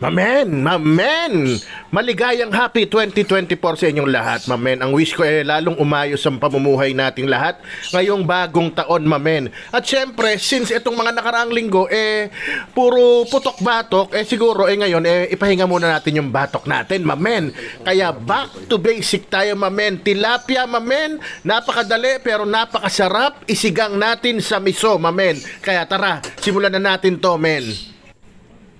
Mamen, mamen! Maligayang happy 2024 sa inyong lahat, mamen. Ang wish ko eh lalong umayos ang pamumuhay nating lahat ngayong bagong taon, mamen. At syempre, since itong mga nakaraang linggo, eh, puro putok-batok, eh siguro, eh ngayon, eh, ipahinga muna natin yung batok natin, mamen. Kaya back to basic tayo, mamen. Tilapia, mamen. Napakadali, pero napakasarap. Isigang natin sa miso, mamen. Kaya tara, simulan na natin to, men.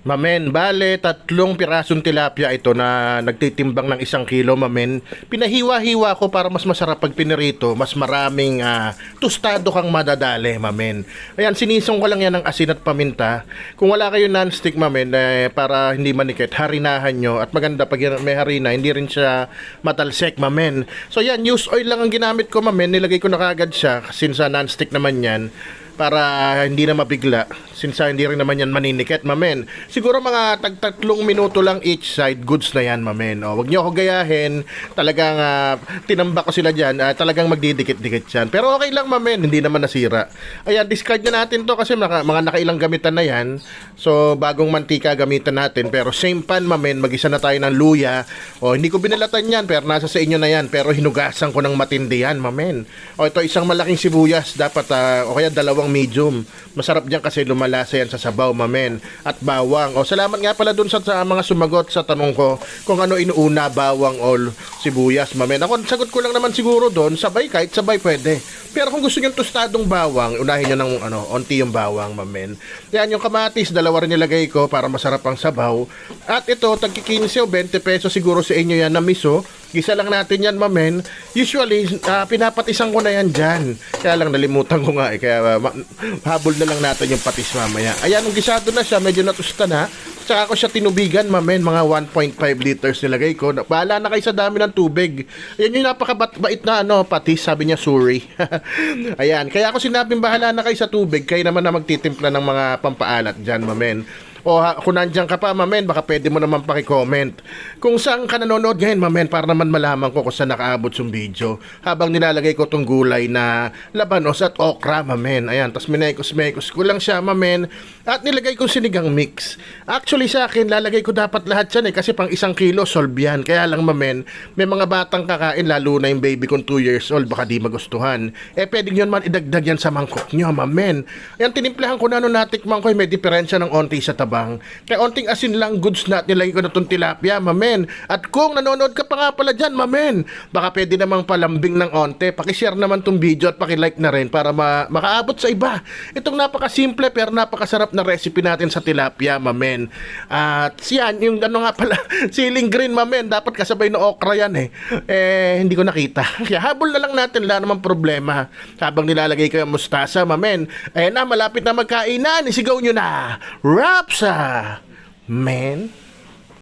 Mamen, bale, tatlong pirasong tilapia ito na nagtitimbang ng isang kilo, mamen. Pinahiwa-hiwa ko para mas masarap pag pinirito, mas maraming ah, tostado kang madadali, mamen. Ayan, sinisong ko lang yan ng asin at paminta. Kung wala kayo non-stick, mamen, eh, para hindi manikit, harinahan nyo. At maganda pag may harina, hindi rin siya matalsek, mamen. So yan, use oil lang ang ginamit ko, mamen. Nilagay ko na kagad siya, since ah, non-stick naman yan para hindi na mabigla since ah, hindi rin naman yan maninikit mamen siguro mga tagtatlong minuto lang each side goods na yan mamen o wag niyo ako gayahin. Talagang ah, tinambak ko sila diyan talagang magdidikit-dikit yan. Pero okay lang mamen hindi naman nasira. Ayan discard na natin to kasi mga, mga nakailang gamitan na yan. So bagong mantika gamitan natin pero same pan mamen magisa na tayo ng luya. O hindi ko binalatan yan pero nasa sa inyo na yan pero hinugasan ko ng matindi yan mamen o ito isang malaking sibuyas dapat ah, o kaya dalawang medium. Masarap diyan kasi lumalasa yan sa sabaw mamen at bawang. O salamat nga pala dun sa, sa mga sumagot sa tanong ko kung ano inuuna bawang o sibuyas mamen. Ako sagot ko lang naman siguro doon sabay kahit sabay pwede. Pero kung gusto niyo tostadong bawang unahin niyo ng ano onti yung bawang mamen. Yan yung kamatis dalawa rin nilagay ko para masarap ang sabaw. At ito tagki 15 o 20 pesos siguro sa inyo yan na miso Gisa lang natin yan, mamen. Usually, ah, pinapatisan ko na yan dyan. Kaya lang nalimutan ko nga eh. Kaya ma- habol na lang natin yung patis mamaya. Ayan, nung gisado na siya, medyo natusta na. Tsaka ko siya tinubigan, mamen. Mga 1.5 liters nilagay ko. Bahala na kayo sa dami ng tubig. Ayan yung napakabait na ano, patis. Sabi niya, sorry. Ayan, kaya ako sinabing bahala na kayo sa tubig. Kayo naman na magtitimpla ng mga pampaalat dyan, mamen. O kung nandiyan ka pa, mamen, baka pwede mo naman pakicomment. Kung saan ka nanonood ngayon, mamen, para naman malaman ko kung saan nakaabot yung video. Habang nilalagay ko tong gulay na labanos at okra, mamen. Ayan, tas minekos-mekos ko lang siya, mamen. At nilagay ko sinigang mix. Actually sa akin, lalagay ko dapat lahat yan eh, kasi pang isang kilo, solve yan. Kaya lang, mamen, may mga batang kakain, lalo na yung baby kong 2 years old, baka di magustuhan. Eh, pwedeng yun man idagdag yan sa mangkok nyo, mamen. Ayan, tinimplahan ko na nung natikman ko, eh, may diferensya ng onti sa tabang. Kaya onting asin lang goods na nilagay ko na itong tilapia, mamen. At kung nanonood ka pa nga pala dyan, mamen, baka pwede namang palambing ng onte. Pakishare naman tong video at pakilike na rin para ma- makaabot sa iba. Itong napakasimple pero napakasarap na recipe natin sa tilapia, mamen. At siyan, yung ano nga pala, siling green, mamen. Dapat kasabay na okra yan eh. Eh, hindi ko nakita. Kaya habol na lang natin, wala namang problema. Habang nilalagay ko yung mustasa, mamen. Eh na, malapit na magkainan. Isigaw nyo na. Rapsa! Men.